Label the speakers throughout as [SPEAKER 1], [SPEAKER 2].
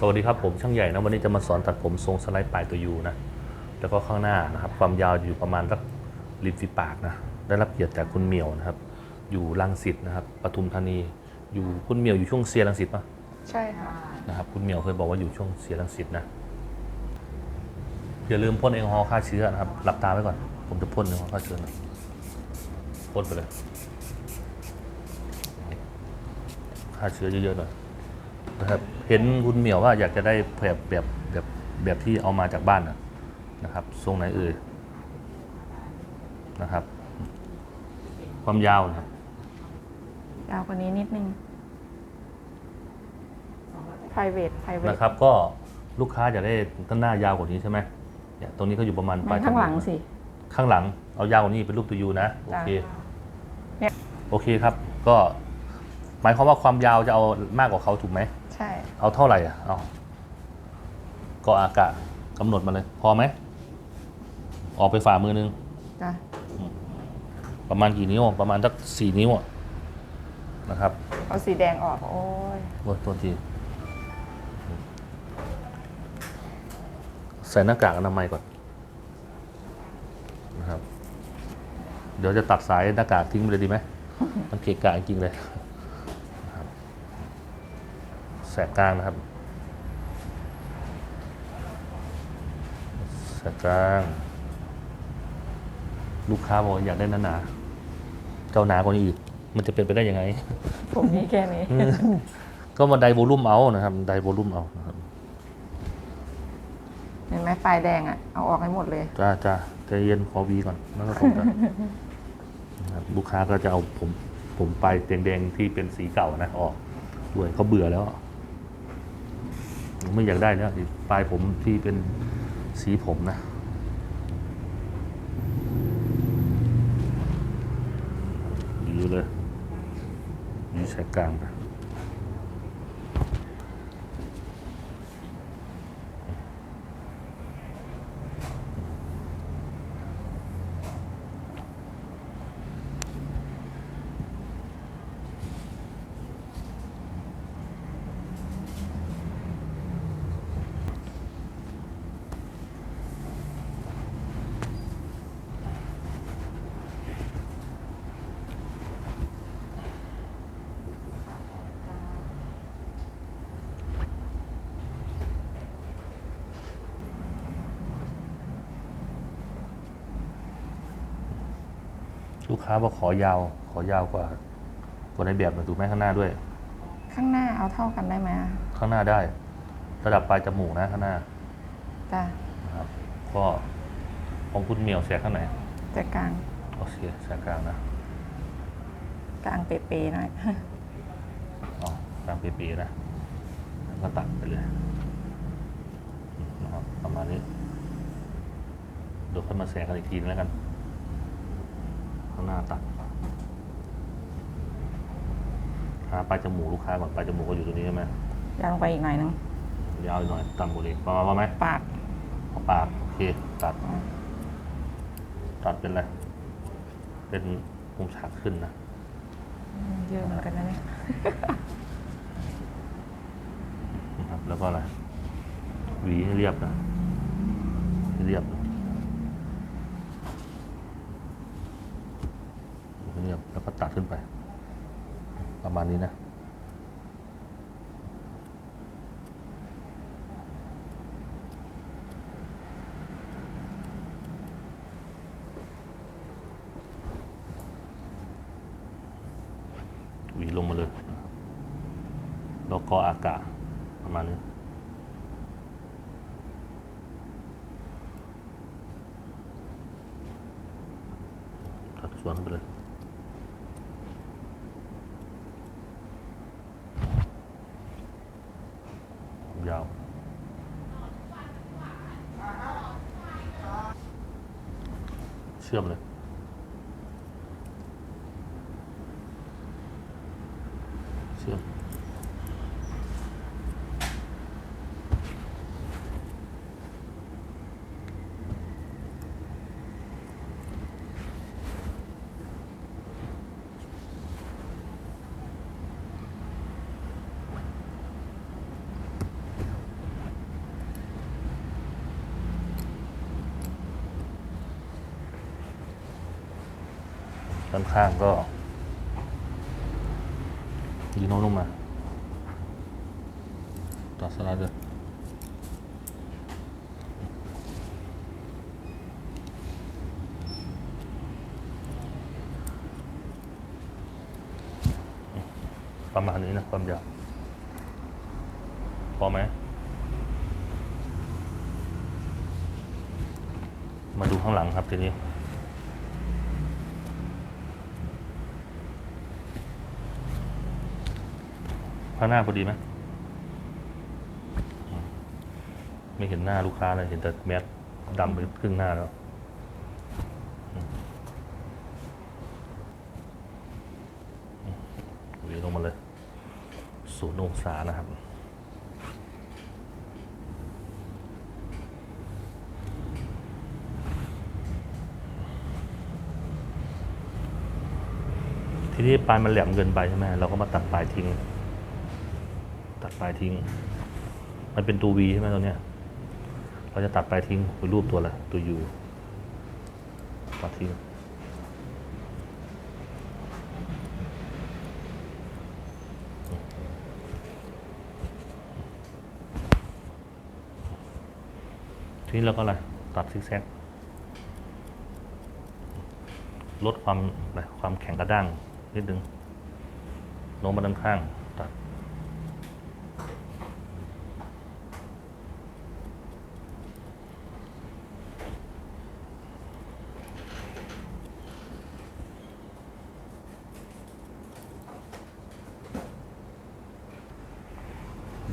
[SPEAKER 1] สวัสดีครับผมช่างใหญ่นะวันนี้จะมาสอนตัดผมทรงสไลด์ปลายตัวยูนะแล้วก็ข้างหน้านะครับความยาวอยู่ประมาณสักริมฝีปากนะได้รับเกียรติจากคุณเหมียวนะครับ อยู่รังสิตนะครับปทุมธานี อยู่คุณเหมียวอยู่ช่วงเซียรังสิตปะ
[SPEAKER 2] ใช่ค่ะ
[SPEAKER 1] นะครับคุณเหมียวเคยบอกว่าอยู่ช่วงเซียรังสิตนะอย่าลืมพ่นแอลกอฮอล์ฆ่าเชื้อนะครับหลับตาไว้ก่อน ผมจะพ่นแอลกอฮอล์ฆ่าเชื้อนะพ่นไปเลยฆ่าเชื้อเยอะๆหน่อย นะครับเห็นคุณเหมียวว่าอยากจะได้แบบแบบแบบแบบที่เอามาจากบ้านนะนะครับ ทรงไหนเอ่ยนะครับ ความยาวนะครับ
[SPEAKER 2] ยาวกว่านี้นิดนึง private private
[SPEAKER 1] นะครับ ก็ลูกค้าอยากได้ต้นหน้ายาวกว่านี้ใช่ไหมเนี่ยตรงนี้เขาอยู่ประมาณปลาย
[SPEAKER 2] ข้างหลัง
[SPEAKER 1] จมูก
[SPEAKER 2] สิ
[SPEAKER 1] ข้างหลังเอายาวกว่านี้เป็นรูปตัวยูนะ โอเค
[SPEAKER 2] เนี่ย
[SPEAKER 1] โอเคครับ ก็หมายความว่าความยาวจะเอามากกว่าเขาถูกไหม
[SPEAKER 2] ใช่
[SPEAKER 1] เอาเท่าไหร่อะเอาก็อากาศกำหนดมาเลย พอไหม ออกไปฝ่ามือนึง
[SPEAKER 2] จ้ะ
[SPEAKER 1] ประมาณกี่นิ้ว ประมาณสักสี่นิ้วอะนะครับ
[SPEAKER 2] เอาสีแดงออก โอ้ย
[SPEAKER 1] โอ้ยตัวทีใส่หน้ากากอนามัยก่อนนะครับ เดี๋ยวจะตัดสายหน้ากากทิ้งไปเลยดีไหม มันเกะกะจริงๆเลยนะครับแส กกลางนะครับแสกกลาง ลูกค้าบอกอยากได้หนาๆเจ้าหนากว่านี้อีก มันจะเป็นไปได้ยังไง
[SPEAKER 2] ผมมีแค่นี้
[SPEAKER 1] ก็มาไดโวลุ่มเอานะครับ ไดโวลุ่มเอานะครับ
[SPEAKER 2] เห็นไหมปลายแดงอะ เอาออกให้หมดเลย
[SPEAKER 1] จ้าจ้าใจเย็นขอวีก่อนแล้วก็ผมจะนะครับลูกค้าก็จะเอาผมผมปลายแดงๆที่เป็นสีเก่านะออกด้วยเขาเบื่อแล้ว ไม่อยากได้แล้วปลายผมที่เป็นสีผมนะอยู่เลยอยู่แสกกลางนะ ลูกค้าบอกขอยาว ขอยาวกว่ากว่าในแบบหน่อยถูกไหมข้างหน้าด้วย
[SPEAKER 2] ข้างหน้าเอาเท่ากันได้ไหมอะ
[SPEAKER 1] ข้างหน้าได้ ระดับปลายจมูกนะข้างหน้า
[SPEAKER 2] จ้ะ
[SPEAKER 1] นะครับ ก็ของคุณเหมียวแสกข้างไหน
[SPEAKER 2] จะกลาง
[SPEAKER 1] โอเคแสกกลางนะ
[SPEAKER 2] กลางเป๊ะๆหน่อย
[SPEAKER 1] อ๋อกลางเปียๆนะแล้วก็ตัดไปเลยนะครับประมาณนี้เดี๋ยวค่อยมาแสกกันอีกทีนึงแล้วกัน ข้างหน้าตัดหาปลายจมูกลูกค้าก่อนปลายจมูกก็อยู่ตรงนี้ใช่ไหม
[SPEAKER 2] ยาวลงไปอีกหน่อยนึง
[SPEAKER 1] ยาวอีกหน่อยต่ำกว่านี้ประมาณว่าไหม
[SPEAKER 2] ปาก
[SPEAKER 1] เอาปากโอเคตัด ตัดเป็นอะไรเป็นมุมฉากขึ้นนะ
[SPEAKER 2] เยอะเหมือนกันนะเนี่ย
[SPEAKER 1] นะครับแล้วก็อะไรหวีให้เรียบนะให้เรียบนะให้เรียบ แล้วก็ตัดขึ้นไป ประมาณนี้นะ ส่ค่อนข้างก็ โน้มลงมาต่อสไลด์เลยประมาณนี้นะความยาวพอไหม มาดูข้างหลังครับทีนี้ ข้างหน้าพอดีไหมไม่เห็นหน้าลูกค้าเลยเห็นแต่แมสดำไปครึ่งหน้าแล้วหวีลงมาเลยศูนย์องศานะครับทีนี้ปลายมันแหลมเกินไปใช่ไหมเราก็มาตัดปลายทิ้ง ตัดปลายทิ้ง มันเป็นตัว V ใช่ไหมตัวเนี้ย เราจะตัดปลายทิ้งไปรูปตัวอะไรตัว U ตัดทิ้งทีนี้เราก็อะไรตัดซิกแซกลดความอะไรความแข็งกระด้างนิดนึงโน้มมาด้านข้าง ตั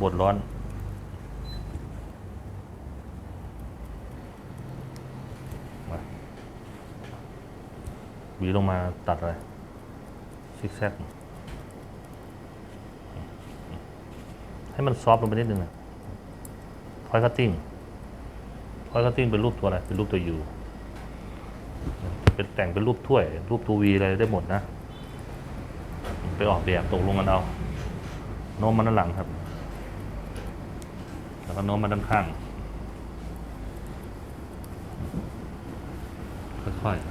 [SPEAKER 1] ดบดร้อน มาหวีลงมาตัดอะไรซิกแซกให้มันซอฟต์ลงไปนิดนึงนะพอยคัตติ้งพอยคัตติ้งเป็นรูปตัวอะไร เป็นรูปตัวยูเป็นแต่งเป็นรูปถ้วย รูปตัววีอะไรได้หมดนะ ไปออกแบบตกลงกันเอา โน้มมาด้านหลังครับ แล้วก็โน้มมาด้านข้าง ค่อยๆ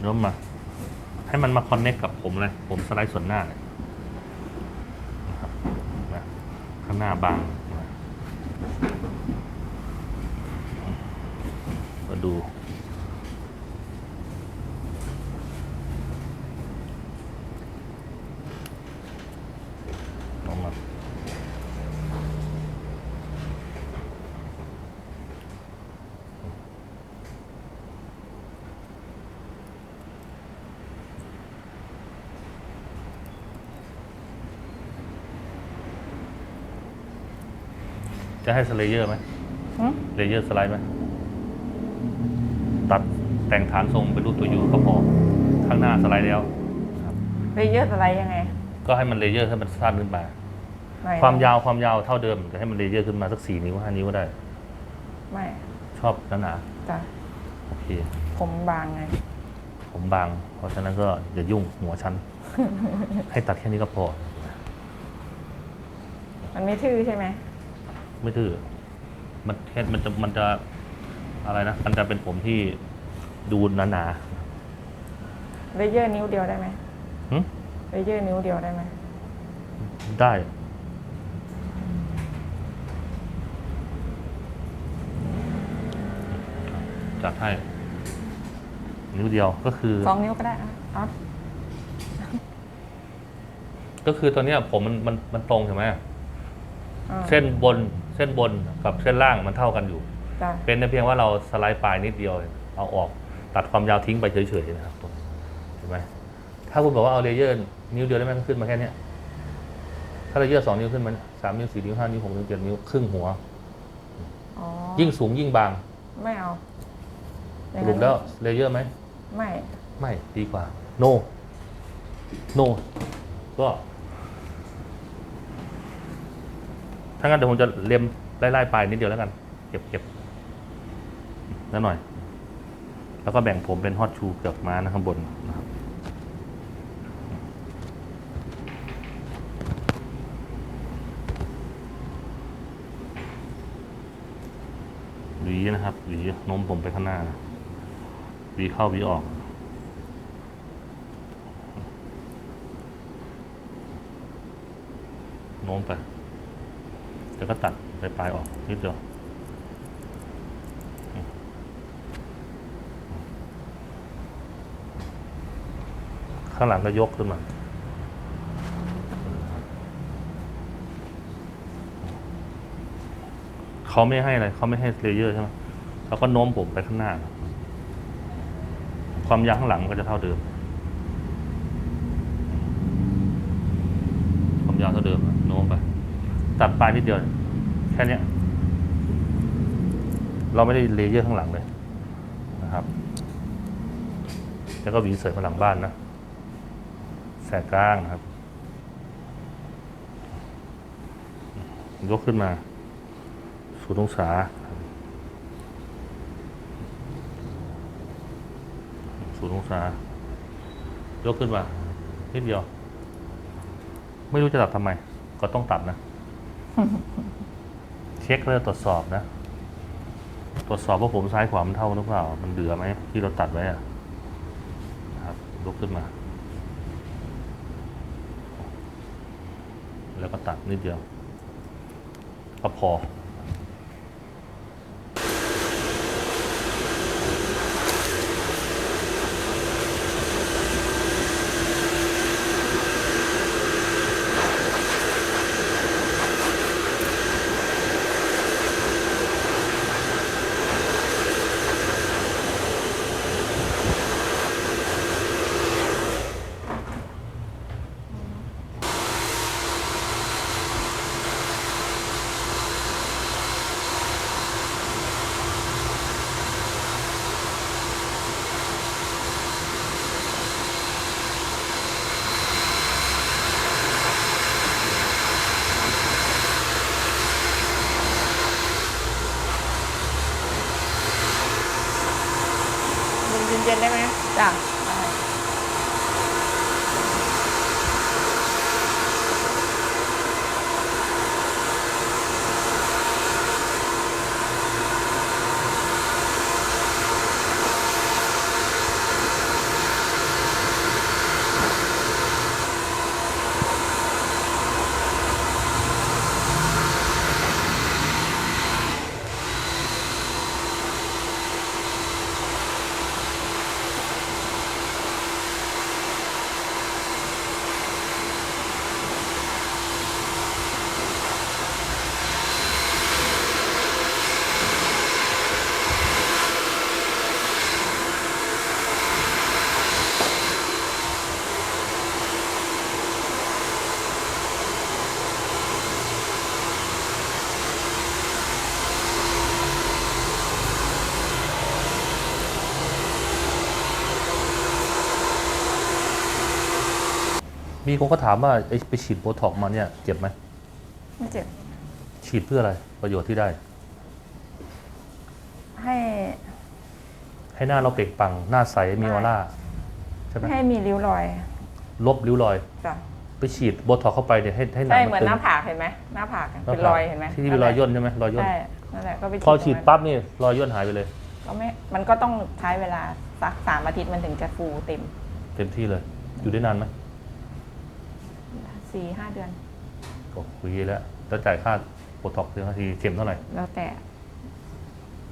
[SPEAKER 1] โน้มมา ให้มันมาคอนเน็กกับผมเลย ผมสไลด์ส่วนหน้าเลยนะครับนะข้างหน้าบางมาดู จะให้สเลเยอร์ไหม
[SPEAKER 2] หึ
[SPEAKER 1] เลเยอร์สไลด์ไหมตัดแต่งฐานทรงเป็นรูปตัวยูก็พอ ข้างหน้าสไลด์แล้วนะครับ
[SPEAKER 2] เลเยอร์อะไรยังไง
[SPEAKER 1] ก็ให้มันเลเยอร์ให้มันสั้นขึ้นมา
[SPEAKER 2] ไหน
[SPEAKER 1] ความยาวความยาวเท่าเดิมแต่ให้มันเลเยอร์ขึ้นมาสักสี่นิ้วห้านิ้วก็ได้
[SPEAKER 2] ไม่
[SPEAKER 1] ชอบหนา
[SPEAKER 2] จ้ะ
[SPEAKER 1] ๆโอเค
[SPEAKER 2] ผมบางไง
[SPEAKER 1] ผมบาง เพราะฉะนั้นก็อย่ายุ่งหัวฉัน ให้ตัดแค่นี้ก็พอ
[SPEAKER 2] มันไม่ทื่อใช่ไหม
[SPEAKER 1] ไม่ถือมันแค่มันจะมันจะอะไรนะ มันจะเป็นผมที่ดูหนา
[SPEAKER 2] เลเยอร์นิ้วเดียวได้ไหม
[SPEAKER 1] ๆหึ
[SPEAKER 2] เลเยอร์นิ้วเดียวได้ไหม
[SPEAKER 1] ได้ จัดให้ นิ้วเดียวก็คือ
[SPEAKER 2] สองนิ้วก็ได้อะเอ๋อ
[SPEAKER 1] ก็คือตอนเนี้ยผมมันมันมันตรงใช่ไหม
[SPEAKER 2] อ่า
[SPEAKER 1] เส้นบนเส้นบนกับเส้นล่างมันเท่ากันอยู่
[SPEAKER 2] จ้ะ
[SPEAKER 1] เป็นแต่เพียงว่าเราสไลด์ปลายนิดเดียว เอาออกตัดความยาวทิ้งไปเฉยๆนะครับตรงเห็นไหมถ้าคุณบอกว่าเอาเลเยอร์นิ้วเดียวได้ไหมก็ขึ้นมาแค่เนี้ยถ้าเลเยอร์สองนิ้วขึ้นมาสามนิ้วสี่นิ้วห้านิ้วหกนิ้วเจ็ดนิ้วครึ่งหัว
[SPEAKER 2] อ๋อ
[SPEAKER 1] ยิ่งสูงยิ่งบาง
[SPEAKER 2] ไม่เอาอ
[SPEAKER 1] ส
[SPEAKER 2] ย่าง
[SPEAKER 1] รุ
[SPEAKER 2] นั้
[SPEAKER 1] ป
[SPEAKER 2] น
[SPEAKER 1] แล้วเลเยอร์ไหม
[SPEAKER 2] ไม่
[SPEAKER 1] ไม่ดีกว่า no no ก็ ถ้างั้นเดี๋ยวผมจะเล็มไล่ๆปนิดเดียวแล้วกัน เก็บเก็บนั่นหน่อย แล้วก็แบ่งผมเป็นฮอตชูเกือบมานะข้างบนนะครับหวีนะครับหวีโน้มผมไปข้างหน้าหวีเข้าหวีออกโน้มไป แล้วก็ตัดปลายๆออกนิดเดียวข้างหลังก็ยกขึ้นมาเขาไม่ให้อะไรเขาไม่ให้เลเยอร์ใช่ไหมเขาก็โน้มผมไปข้างหน้า ความยาวข้างหลังมันก็จะเท่าเดิม ความยาวเท่าเดิมอะ ตัดปลายนิดเดียว แค่นี้เราไม่ได้เลเยอร์ข้างหลังเลยนะครับ แล้วก็หวีเสยมาหลังบ้านนะแสกกลางนะครับ ยกขึ้นมาศูนย์องศาศูนย์องศายกขึ้นมานิดเดียว ไม่รู้จะตัดทำไม ก็ต้องตัดนะ เช็คแล้วตรวจสอบนะ ตรวจสอบว่าผมซ้ายขวามันเท่ากันหรือเปล่า มันเดือไหมที่เราตัดไว้อะนะครับลุกขึ้นมา แล้วก็ตัดนิดเดียว ก็พอ มีคนก็ถามว่าไอ้ไปฉีดโบท็อกซ์มาเนี่ยเจ็บไหม
[SPEAKER 2] ไม่เจ็บ
[SPEAKER 1] ฉีดเพื่ออะไรประโยชน์ที่ได้
[SPEAKER 2] ให้
[SPEAKER 1] ให้หน้าเราเปล่งปลังหน้าใสมีออร่าใช่ไหม
[SPEAKER 2] ไม่ให้มีริ้วรอย
[SPEAKER 1] ลบริ้วรอย
[SPEAKER 2] จ้ะ
[SPEAKER 1] ไปฉีดโบท็อกซ์เข้าไปเนี่ยให้ให้หนั
[SPEAKER 2] ใช่
[SPEAKER 1] ง
[SPEAKER 2] เหมือน
[SPEAKER 1] ตึง
[SPEAKER 2] หน้าผากเห็นไหมหน้าผาก
[SPEAKER 1] หน้า
[SPEAKER 2] เป็น
[SPEAKER 1] ผาก
[SPEAKER 2] รอยเห็นไหม
[SPEAKER 1] ที่มีรอยย่นใช่ไหมรอยย่น
[SPEAKER 2] ใช่นั่นแหละก็ไป
[SPEAKER 1] พอฉีด
[SPEAKER 2] ตรงนั้น
[SPEAKER 1] ปั๊บนี่รอยย่นหายไปเลย
[SPEAKER 2] ก็ไม่มันก็ต้องใช้เวลาสักสามอาทิตย์มันถึงจะฟูเต็ม
[SPEAKER 1] เต็มที่เลย อยู่ได้นานไหม
[SPEAKER 2] สี่ห้าเดือน
[SPEAKER 1] ก็คุยแล้ว แล้วจ่ายค่าโบท็อกซ์เดือนละทีเข็มเท่าไหร่
[SPEAKER 2] แล้วแต่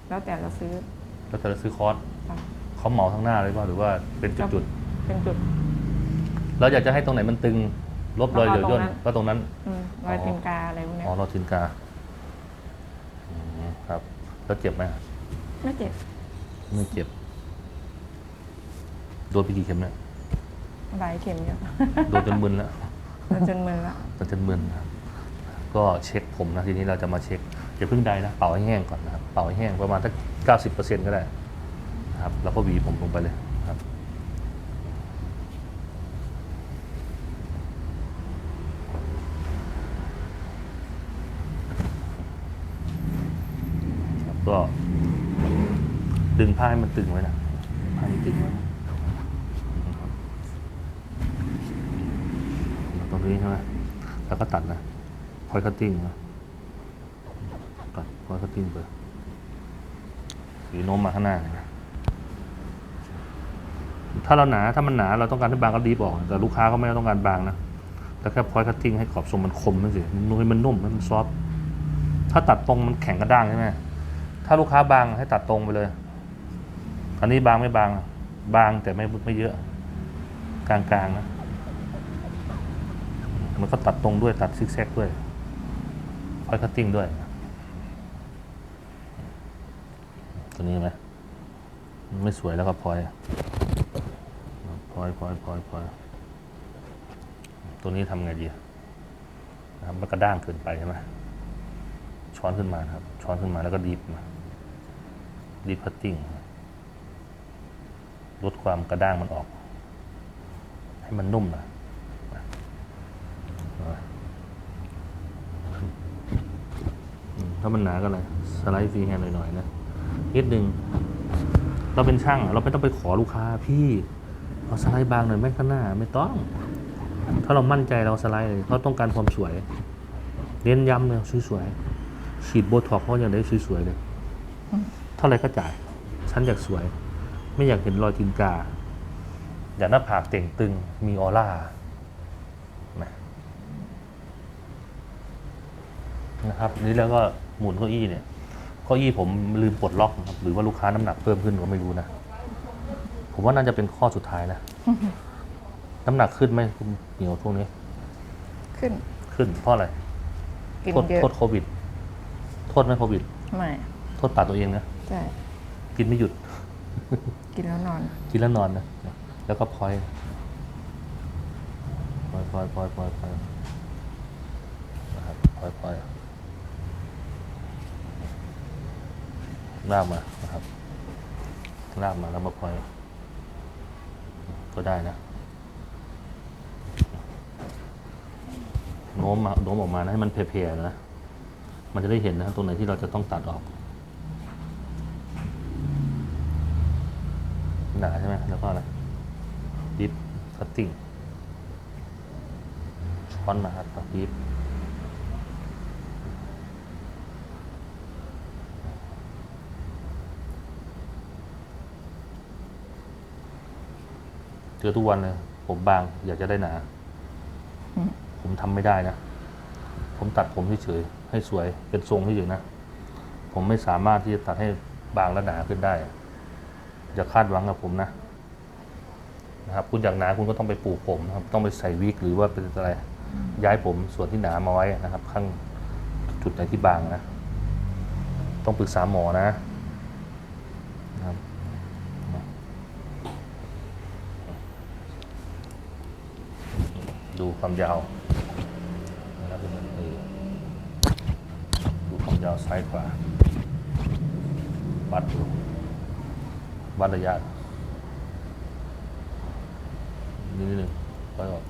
[SPEAKER 2] แล้วแต่เราซื้อ
[SPEAKER 1] แล้วแต่จะซื้อคอร์ส
[SPEAKER 2] จ้ะ
[SPEAKER 1] เขาเหมาทั้งหน้าเลยป่ะหรือว่าเป็นจุด
[SPEAKER 2] เป็นจุด
[SPEAKER 1] ๆแล้วอยากจะให้ตรงไหนมันตึงลบรอยเหลวย่นก็ตรงนั้น
[SPEAKER 2] อืมรอย
[SPEAKER 1] อ๋อ
[SPEAKER 2] ตีนกาอะไรพวกเนี้ย
[SPEAKER 1] อ๋อเราทินกาอืมครับ แล้วเจ็บไหม
[SPEAKER 2] ไม่เจ็บ
[SPEAKER 1] ไม่เจ็บ โดนไปกี่เข็มเนี่ย
[SPEAKER 2] หลายเข็มอยู่
[SPEAKER 1] โดนจนมึนแล้ว
[SPEAKER 2] มันจนมึนละ
[SPEAKER 1] โดนจนมึนนะครับก็เช็คผมนะทีนี้เราจะมาเช็คอย่าเพิ่งใดนะเป่าให้แห้งก่อนนะครับเป่าให้แห้งประมาณสักเก้าสิบเปอร์เซ็นต์ก็ได้นะครับแล้วก็หวีผมลงไปเลยครับครับก็ดึงผ้าให้มันตึงไว้นะผ้าให้มันตึงไว้ตรง นี้ใช่ไหมแล้วก็ตัดนะพอยคัตติ้งนะตัดพอยคัตติ้งไปหรือโน้มมาข้างหน้านะถ้าเราหนาถ้ามันหนาเราต้องการให้บางก็ดีบอก แต่ลูกค้าก็ไม่ต้องการบางนะแต่แค่พอยคัตติ้งให้ขอบทรงมันคมนั่นสินุ่มมันนุ่มมันซอฟถ้าตัดตรงมันแข็งกระด้างใช่ไหมถ้าลูกค้าบางให้ตัดตรงไปเลย อันนี้บางไม่บาง บางแต่ไม่ไม่เยอะ กลางๆนะ มันก็ตัดตรงด้วยตัดซิกแซกด้วยพอยคัตติ้งด้วย ตัวนี้ไหมไม่สวยแล้วก็พลอยพลอยพลอยพลอยพลอยตัวนี้ทำไงดีนะครับมันกระด้างเกินไปใช่ไหมช้อนขึ้นมาครับ ช้อนขึ้นมาแล้วก็ดีบมาดีบคัตติ้งลดความกระด้างมันออก ให้มันนุ่มนะ ถ้ามันหนาก็เลยสไลด์ฟรีแฮนด์หน่อยๆนะนิดนึงเราเป็นช่างเราไม่ต้องไปขอลูกค้าพี่เอาสไลด์บางหน่อยแม่ข้างหน้าไม่ต้อง ถ้าเรามั่นใจเราสไลด์เลยเขาต้องการความสวยเน้นย้ำเลยสวยๆฉีดโบท็อกเขาอย่างได้สวยๆเลยเท่าไรก็จ่ายฉันอยากสวย ไม่อยากเห็นรอยตีนกาอยากหน้าผากเต่งตึงมีออร่านะนะครับนี่แล้วก็ หมุนเก้าอี้เนี่ยเก้าอี้ผมลืมปลดล็อกนะครับหรือว่าลูกค้าน้ำหนักเพิ่มขึ้นก็ไม่รู้นะ ผมว่าน่าจะเป็นข้อสุดท้ายนะ น้ำหนักขึ้นไหมคุณเหนียวช่วงนี้
[SPEAKER 2] ขึ้น
[SPEAKER 1] ขึ้นเพราะอะไร
[SPEAKER 2] กิน
[SPEAKER 1] โทษ
[SPEAKER 2] เยอะ
[SPEAKER 1] โทษโควิด โทษไหมโควิด
[SPEAKER 2] ไม่
[SPEAKER 1] โทษปากตัวเองนะ
[SPEAKER 2] ใช่
[SPEAKER 1] กินไม่หยุด
[SPEAKER 2] กินแล้วนอน
[SPEAKER 1] กินแล้วนอนนะแล้วก็พลอยพลอยพลอยพลอยพลอยพลอยนะครับพลอยพลอย ลากมานะครับ ลากมาแล้วมาพอยก็ได้นะโน้มมาโน้มออกมานะให้มันเพลๆนะ มันจะได้เห็นนะตรงไหนที่เราจะต้องตัดออกหนาใช่ไหมแล้วก็อะไรดิฟคัตติ้งช้อนมาครับดิฟ เจอทุกวันเลยผมบางอยากจะได้หนา
[SPEAKER 2] อืม
[SPEAKER 1] ผมทำไม่ได้นะ ผมตัดผมเฉยๆให้สวยเป็นทรงเฉยๆนะ ผมไม่สามารถที่จะตัดให้บางและหนาขึ้นได้ อย่าคาดหวังกับผมนะนะครับ คุณอยากหนาคุณก็ต้องไปปลูกผมนะครับ ต้องไปใส่วิกหรือว่าเป็นอะไร ย้ายผมส่วนที่หนามาไว้นะครับ ข้างจุดไหนที่บางนะ ต้องปรึกษาหมอนะนะครับดู ความยาวนะครับเออดูความยาวซ้ายขวาวัดดูวัดระยะนิดนึงค่อยออก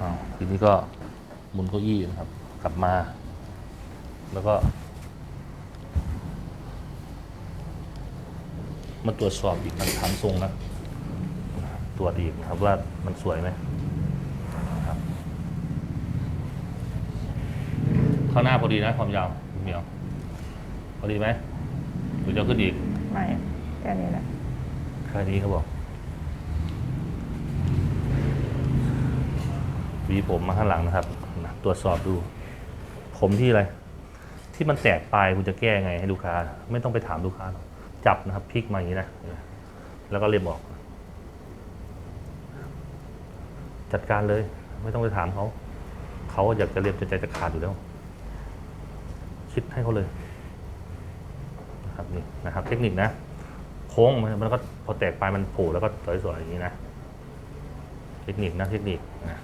[SPEAKER 1] อ้าวทีนี้ก็หมุนเก้าอี้นะครับ กลับมา แล้วก็ มาตรวจสอบอีกมันถามทรงนะ ตรวจอีกนะครับว่ามันสวยไหมนะครับข้างหน้าพอดีนะความยาวคุณเหมียวพอดีไหมหรือจะขึ้นอีก
[SPEAKER 2] ไม่แค่นี้แหละ
[SPEAKER 1] แค่นี้เขาบอกหวีผมมาข้างหลังนะครับนะตรวจสอบดู ผมที่อะไร ที่มันแตกปลายคุณจะแก้ไงให้ลูกค้า ไม่ต้องไปถามลูกค้าหรอกจับนะครับพลิกมาอย่างนี้นะ แล้วก็เรียบออก จัดการเลย ไม่ต้องไปถามเขา เขาอยากจะเรียบจนใจจะขาดอยู่แล้ว คิดให้เขาเลยนะครับนี่นะครับ เทคนิคนะ โค้งมันมันก็พอแตกปลายมันโผล่แล้วก็สวยๆอย่างนี้นะ เทคนิคนะเทคนิคนะ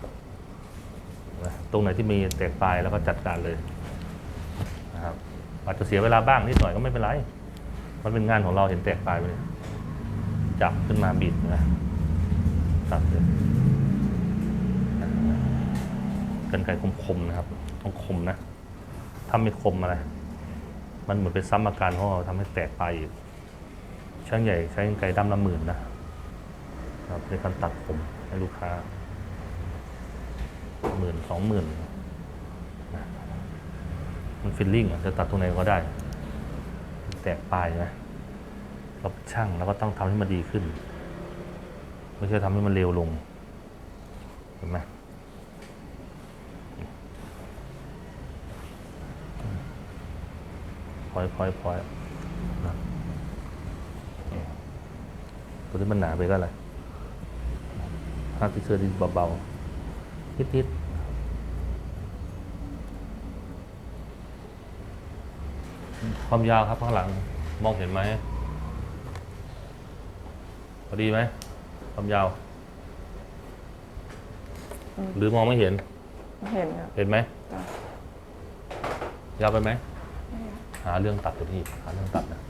[SPEAKER 1] นะตรงไหนที่มีแตกปลายแล้วก็จัดการเลยนะครับอาจจะเสียเวลาบ้างนิดหน่อยก็ไม่เป็นไร มันเป็นงานของเราเห็นแตกปลายไปเลยจับขึ้นมาบิดนะตัดเลย กันไกรคมๆนะครับต้องคมนะถ้าไม่คมอะไร มันเหมือนเป็นซ้ำอาการของเราทำให้แตกปลายอีกช่างใหญ่ใช้กรรไกรดำละหมื่นนะครับในการตัดผมให้ลูกค้าหมื่นสองหมื่นมันฟิลลิ่งอะจะตัดตรงไหนก็ได้ แตกปลายนะเราช่างแล้วก็ต้องทำให้มันดีขึ้น ไม่ใช่ทำให้มันเร็วลงเห็นไหม พอยพอยพอยนะนี่ตัวที่มันหนาไปก็อะไรห้าที่เสื้อที่เบาๆนิดๆความยาวครับข้างหลังมองเห็นไหมพอดีไหมความยาว หรือมองไม่เห็น
[SPEAKER 3] เห็นครับ
[SPEAKER 1] เห็นไหม
[SPEAKER 3] จ้ะ
[SPEAKER 1] ยาวไปไหม หาเรื่องตัดตัวที่หาเรื่องตัดนะ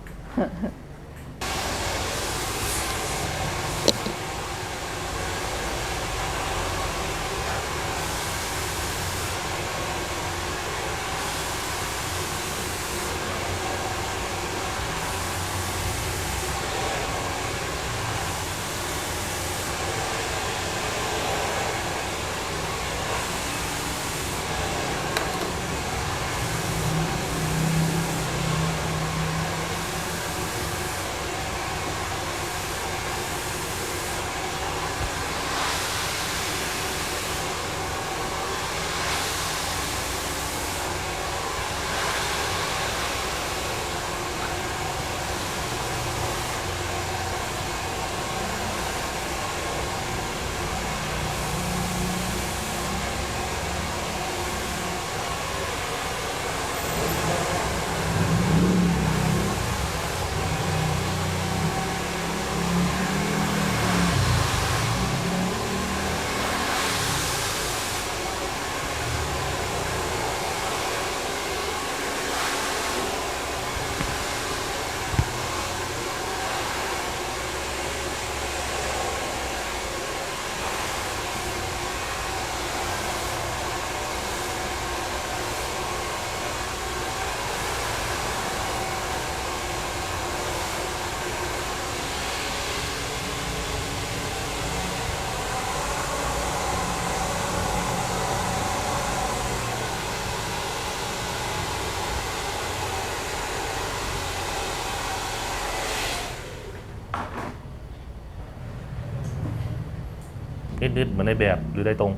[SPEAKER 1] นิดๆเหมือนในแบบหรือได้ตรง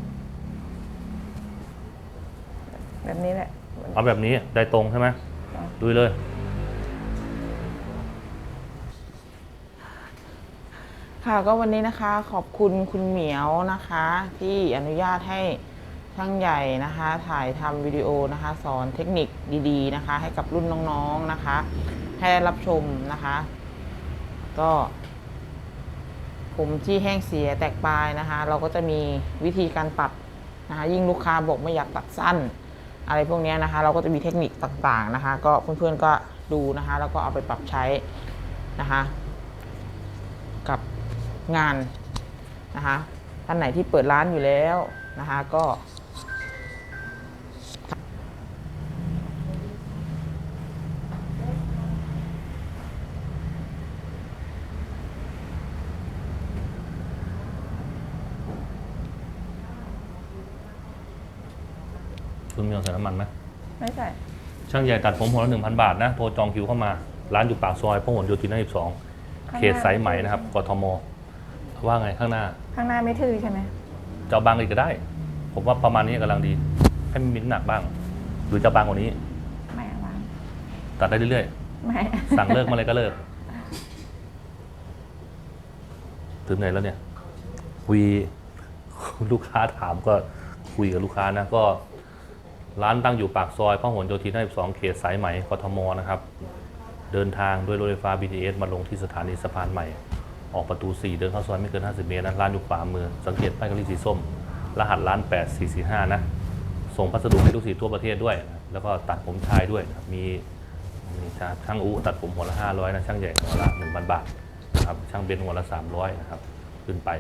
[SPEAKER 3] แบบนี้แหละ
[SPEAKER 1] เอาแบบนี้ได้ตรงใช่ไหม
[SPEAKER 3] จ้ะ
[SPEAKER 1] ดูเลย
[SPEAKER 3] ค่ะก็วันนี้นะคะ ขอบคุณคุณเหมียวนะคะ ที่อนุญาตให้ช่างใหญ่นะคะ ถ่ายทำวิดีโอนะคะ สอนเทคนิคดีๆนะคะ ให้กับรุ่นน้องๆนะคะ ให้ได้รับชมนะคะ ก็ ผมที่แห้งเสียแตกปลายนะคะ เราก็จะมีวิธีการตัดนะคะยิ่งลูกค้าบอกไม่อยากตัดสั้น อะไรพวกนี้นะคะ เราก็จะมีเทคนิคต่างๆนะคะ ก็เพื่อนๆก็ดูนะคะ แล้วก็เอาไปปรับใช้นะคะ กับงานนะคะท่านไหนที่เปิดร้านอยู่แล้วนะคะ ก็
[SPEAKER 1] มีเอาใส่น้ำมันไหม
[SPEAKER 3] ไม่ใส่
[SPEAKER 1] ช่างใหญ่ตัดผมหัวละหนึ่งพันบาทนะ โทรจองคิวเข้ามา ร้านอยู่ปากซอยพหลโยธินสิบสองเขตสายไหมนะครับ กทม ว่าไงข้างหน้า
[SPEAKER 3] ข้างหน้าไม่ทื่อใช่ไหม
[SPEAKER 1] จะเอาบางอีกก็ได้ ผมว่าประมาณนี้กำลังดี ให้มันมีน้ำหนักบ้าง หรือจะบางกว่านี้
[SPEAKER 3] ไม่เอาวาง
[SPEAKER 1] ตัดได้เรื่อย
[SPEAKER 3] ไม่
[SPEAKER 1] ๆสั่งเลิกเมาเลยก็เลิก ถึงไหนแล้วเนี่ยคุยลูกค้าถามก็คุยกับลูกค้านะก็ ร้านตั้งอยู่ปากซอยพหลโยธิน52เขตสายไหมกทมนะครับ เดินทางด้วยรถไฟฟ้า BTS มาลงที่สถานีสะพานใหม่ ออกประตู 4 เดินเข้าซอยไม่เกิน 50 เมตรนะร้านอยู่ขวามือ สังเกตป้ายกระลิ่สีส้ม รหัสร้าน 8445 นะ ส่งพัสดุให้ลูกศิษย์ทั่วประเทศด้วย แล้วก็ตัดผมชายด้วยนะมีมีช่างอูตัดผมหัวละ 500 นะ ช่างใหญ่หัวละ 1,000 บาทนะครับช่างเบนหัวละ 300 นะครับ ขึ้นไป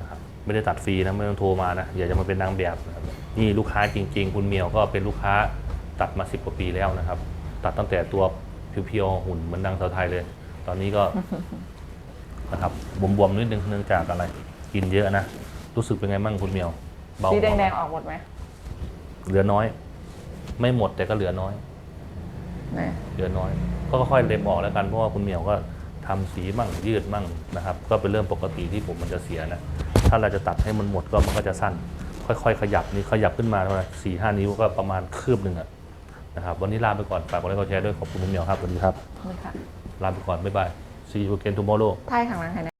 [SPEAKER 1] นะครับไม่ได้ตัดฟรีนะไม่ต้องโทรมานะอย่าจะมาเป็นนางแบบนะครับนี่ลูกค้าจริง ๆ คุณเมียวก็เป็นลูกค้าตัดมา 10 กว่าปีแล้วนะครับ ตัดตั้งแต่ตัวเพียวๆหุ่นเหมือนนางสาวไทยเลย ตอนนี้ก็นะครับบวมๆนิดนึงเนื่องจากอะไร กินเยอะนะรู้สึกเป็นไงบ้างคุณเมียว เบา
[SPEAKER 3] สี
[SPEAKER 1] หัวไหม
[SPEAKER 3] แดงๆออกหมดไหม
[SPEAKER 1] เหลือน้อย ไม่หมดแต่ก็เหลือน้อย
[SPEAKER 3] นะ
[SPEAKER 1] เหลือน้อย ก็ค่อยๆเล็มออกแล้วกันเพราะว่าคุณเหมียวก็ ทำสีมั่งยืดมั่งนะครับ ก็เป็นเรื่องปกติที่ผมมันจะเสียนะถ้าเราจะตัดให้มันหมดก็มันก็จะสั้น ค่อยๆ ขยับนี่ขยับขึ้นมาเท่าไหร่สี่ห้านิ้วก็ประมาณคืบหนึ่งอะนะครับวันนี้ลาไปก่อนฝากกดไลค์กดแชร์ด้วยขอบคุณคุณเหมียวครับสวัสดีครับ
[SPEAKER 4] นี่ค่ะ
[SPEAKER 1] ลาไปก่อนบ๊ายบาย see you again tomorrow
[SPEAKER 4] ไทยข้างหลังให้นะ